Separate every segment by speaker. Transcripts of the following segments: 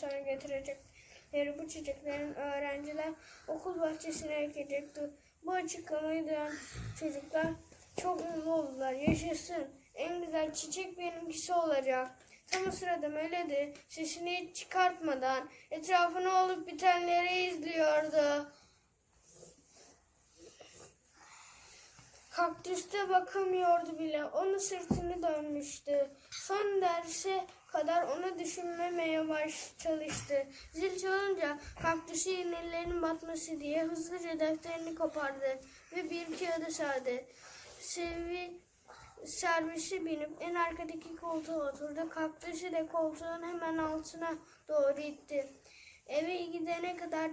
Speaker 1: sonra getirecekleri bu çiçeklerin öğrenciler okul bahçesine ekecekti. Bu açıklamayı duyan çocuklar çok mutlu oldular. Yaşasın. En güzel çiçek benimkisi olacak. Tam o sırada Melody sesini hiç çıkartmadan etrafına olup bitenleri izliyordu. Kaktüste bakamıyordu bile. Onun sırtını dönmüştü. Son derse kadar onu düşünmemeye baş çalıştı. Zil çalınca kaktüsü iğnelerinin batması diye hızlıca defterini kopardı ve bir kağıda serdi. Sevi servisi binip en arkadaki koltuğa oturdu. Kaktüsü de koltuğun hemen altına doğru itti. Eve gidene kadar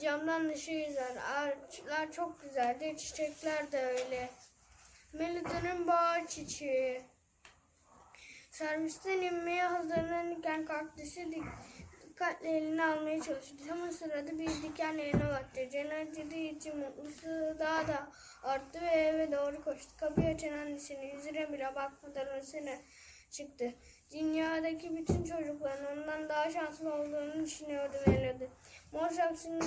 Speaker 1: camdan dışı yüzer. Ağaçlar çok güzeldi. Çiçekler de öyle. Melody'nin bahar çiçeği. Servisten inmeye hazırlanırken kaktüsü dik- dikkatle eline almaya çalıştı. Tam o sırada bir diken eline battı. Cenazede için mutlusu daha da arttı ve eve doğru koştu. Kapıyı açan annesinin yüzüne bile bakmadan önüne çıktı. Dünyadaki bütün çocukların ondan daha şanslı olduğunu düşünüyordu Melody. Mor saksının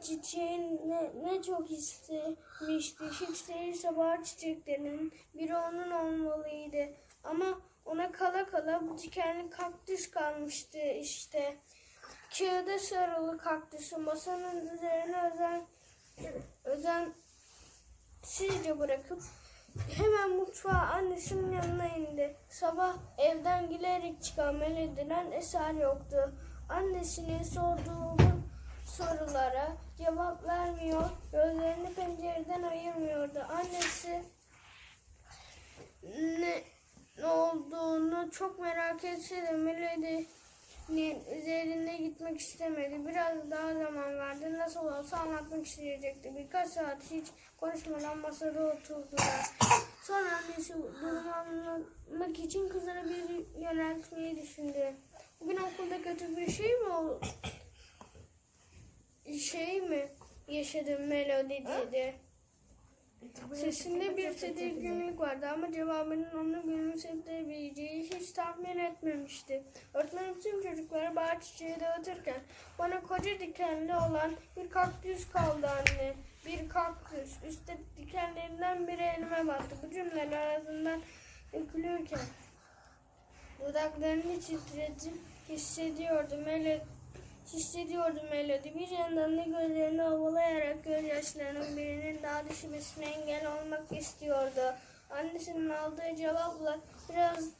Speaker 1: çiçeğin ne, ne çok istemişti. Hiç değilse bahar çiçeklerinin biri onun olmalıydı. Ama ona kala kala bu dikenli kaktüs kalmıştı işte. Kağıda sarılı kaktüsü masanın üzerine özen, özen sizce bırakıp hemen mutfağa annesinin yanına indi. Sabah evden gülerek çıkan Melody'den eser yoktu. Annesinin sorduğu sorulara cevap vermiyor, gözlerini pencereden ayırmıyordu. Annesi ne, ne olduğunu çok merak etse de Melody'nin üzerinde gitmek istemedi. Biraz daha zaman verdi. Nasıl olsa anlatmak isteyecekti. Birkaç saat hiç konuşmadan masada oturdular. Sonra annesi durumu anlamak için kızına bir yöneltmeyi düşündü. Bugün okulda kötü bir şey mi oldu? Şey mi yaşadın Melody dedi. Sesinde bir tedirginlik vardı ama cevabının onu gülümsetebileceği hiç tahmin etmemişti. Öğretmenim tüm çocuklara bahar çiçeği dağıtırken bana koca dikenli olan bir kaktüs kaldı anne. Bir kaktüs. Üstte dikenlerinden biri elime battı. Bu cümleler ağzından dökülürken dudaklarını titretip hissediyordu. Melody Hissediyordu Melody. Bir yandan da gözlerini ovalayarak gözyaşlarının birinin daha düşmesine engel olmak istiyordu. Annesinin aldığı cevapla biraz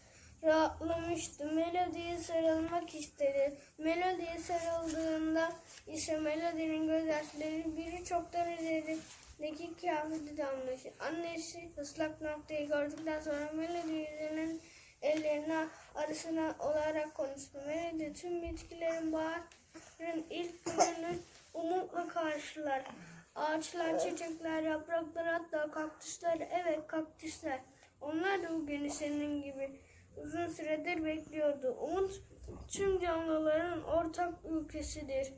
Speaker 1: rahatlamıştı. Melody'ye sarılmak istedi. Melody'ye sarıldığında ise Melody'nin gözyaşları biri çoktan üzerindeki kıyafeti damlaşı. Annesi ıslak noktayı gördükten sonra Melody yüzünün ellerini arasına olarak konuştu. Melody tüm bitkilerin baharın ilk gününü umutla karşılar. Ağaçlar, çiçekler, yapraklar hatta kaktüsler, evet kaktüsler. Onlar da bu günü senin gibi uzun süredir bekliyordu. Umut tüm canlıların ortak ülkesidir.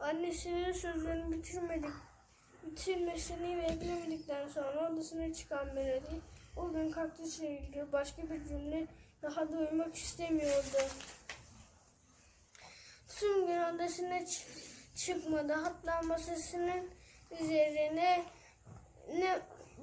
Speaker 1: Annesinin sözünü bitirmedik, bitirmesini beklemedikten sonra odasına çıkan Melody o gün kaktüsle ilgili başka bir cümle daha duymak istemiyordu. Tüm gün odasına çıkmadı. Hatta masasının üzerine ne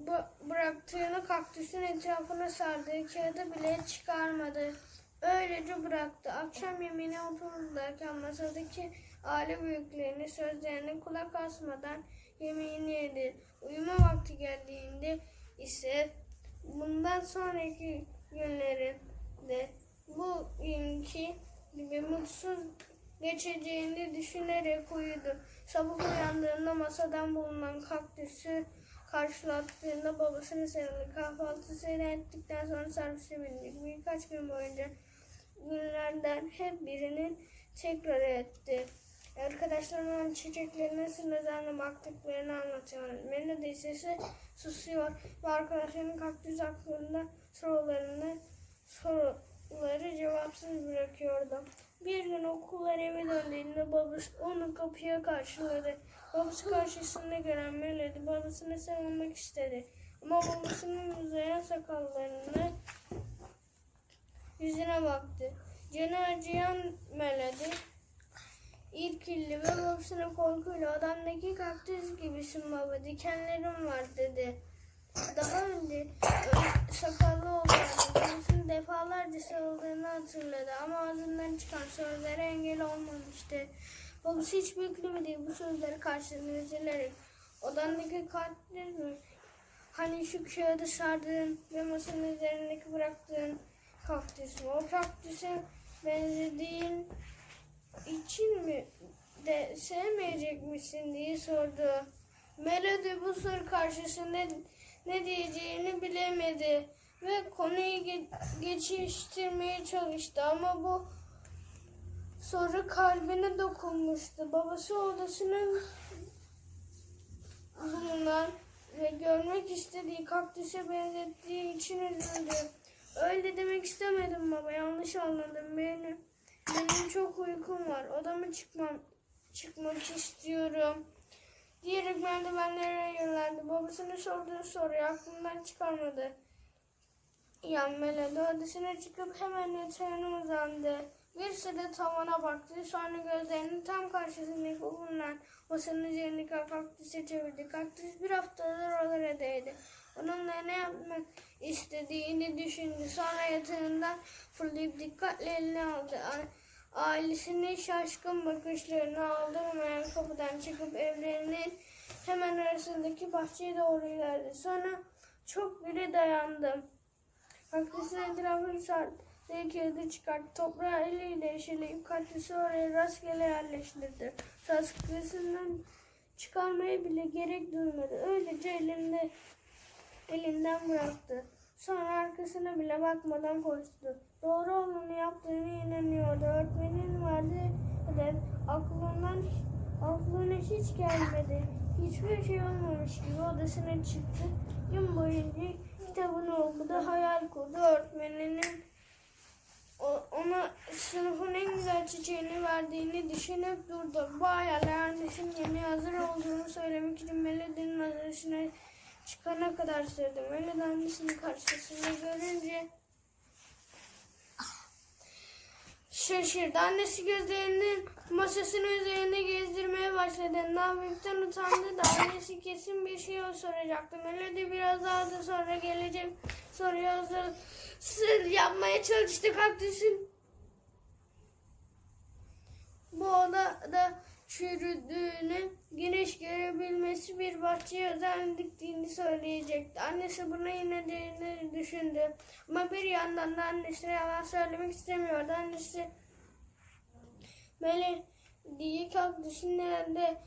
Speaker 1: bı- bıraktığını kaktüsün etrafına sardığı kağıdı bile çıkarmadı. Öylece bıraktı. Akşam yemeğine otururlarken masadaki aile büyüklerinin sözlerine kulak asmadan yemeğini yedi. Uyuma vakti geldiğinde ise bundan sonraki günlerinde bu günkü gibi mutsuz geçeceğini düşünerek uyudu. Sabah uyandığında masadan bulunan kaktüsü karşılattığında babasını sarıldı. Kahvaltısını ettikten sonra servise bindik. Birkaç gün boyunca günlerden hep birinin tekrar etti. Arkadaşlarının çiçeklerine sınırlarına baktıklarını anlatıyor. Melody sesi susuyor ve arkadaşlarının kaktüs hakkında sorularını soruları cevapsız bırakıyordu. Bir gün okullar eve döndüğünde babası onu kapıya karşıladı. Babası karşısında gören Melody babasını savunmak istedi. Ama babasının uzayan sakallarını yüzüne baktı. Canı acıyan Melody. İrkilli ve babasına korkuyla odamdaki kaktüs gibisin baba dikenlerim var dedi. Daha önce ö- sakallı babasının defalarca sarıldığını hatırladı ama ağzından çıkan sözlere engel olmamıştı. Babası hiç beklemediği bu sözleri karşısında üzülerek odandaki kaktüs mü? Hani şu kağıdı sardığın ve masanın üzerindeki bıraktığın kaktüs mü? O kaktüse benzediğin için mi de sevmeyecek misin diye sordu. Melody bu soru karşısında ne diyeceğini bilemedi ve konuyu ge- geçiştirmeye çalıştı ama bu soru kalbine dokunmuştu. Babası odasının bulunan ve görmek istediği kaktüse benzettiği için üzüldü. Öyle demek istemedim baba. Yanlış anladım. Benim, benim çok uykum var. Odama çıkmam, çıkmak istiyorum. Diyerek merdivenlere yöneldi. Babasının sorduğu soruyu aklından çıkarmadı. Yan Melody odasına çıkıp hemen yatağına uzandı. Bir süre tavana baktı. Sonra gözlerini tam karşısındaki bulunan masanın üzerindeki kaktüse çevirdi. Kaktüs bir haftadır oralardaydı. Onunla ne yapmak istediğini düşündü. Sonra yatağından fırlayıp dikkatle eline aldı. Ailesinin şaşkın bakışlarını aldırmayan kapıdan çıkıp evlerinin hemen arasındaki bahçeye doğru ilerledi. Sonra çok biri dayandı. Kaktüsün etrafını sardı. kağıdı çıkarttı. Toprağı eliyle eşeleyip kaktüsü oraya rastgele yerleştirdi. Saskısından çıkarmaya bile gerek duymadı. Öylece elinde elinden bıraktı. Sonra arkasına bile bakmadan koştu. Doğru olanı yaptığını inanıyordu. Öğretmenin verdiği hedef aklından aklına hiç gelmedi. Hiçbir şey olmamış gibi odasına çıktı. Gün boyunca kitabını okudu, hayal kurdu. Öğretmeninin ona sınıfın en güzel çiçeğini verdiğini düşünüp durdu. Bu hayaller annesinin yeni hazır olduğunu söylemek için Melody'nin hazırlığına çıkana kadar sürdü. Melody annesinin karşısında görünce şaşırdı. Annesi gözlerinin masasının üzerinde gezdirmeye başladı. Navik'ten utandı da annesi kesin bir şey soracaktı. Melody biraz daha da sonra gelecek soruyu hazır yapmaya çalıştı kaktüsün. Bu odada çürüdüğünü, güneş görebilmesi bir bahçeye özen diktiğini söyleyecekti. Annesi buna inanacağını düşündü. Ama bir yandan da annesine yalan söylemek istemiyordu. Annesi Melody'yi kaktüsün nerede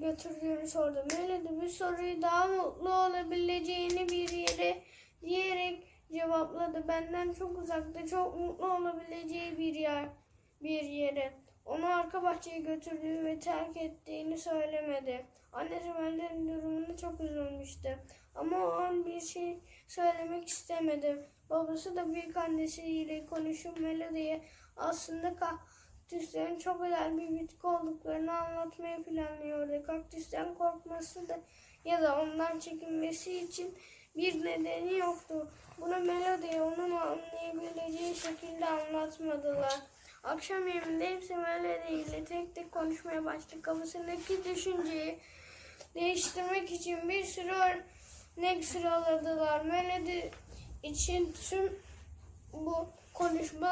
Speaker 1: götürdüğünü sordu. Melody bir soruyu daha mutlu olabileceğini bir yere diyerek cevapladı. Benden çok uzakta, çok mutlu olabileceği bir yer, bir yere. Onu arka bahçeye götürdüğü ve terk ettiğini söylemedi. Annesi Melody'nin durumuna çok üzülmüştü. Ama o an bir şey söylemek istemedi. Babası da büyük annesiyle konuşup Melody'ye aslında kaktüslerin çok özel bir bitki olduklarını anlatmayı planlıyordu. Kaktüsten korkması da ya da ondan çekinmesi için bir nedeni yoktu. Bunu Melody'ye onun anlayabileceği şekilde anlatmadılar. Akşam yemeğinde hepsi Melody ile tek tek konuşmaya başladı. Kafasındaki düşünceyi değiştirmek için bir sürü örnek sıraladılar. Melody için tüm bu konuşma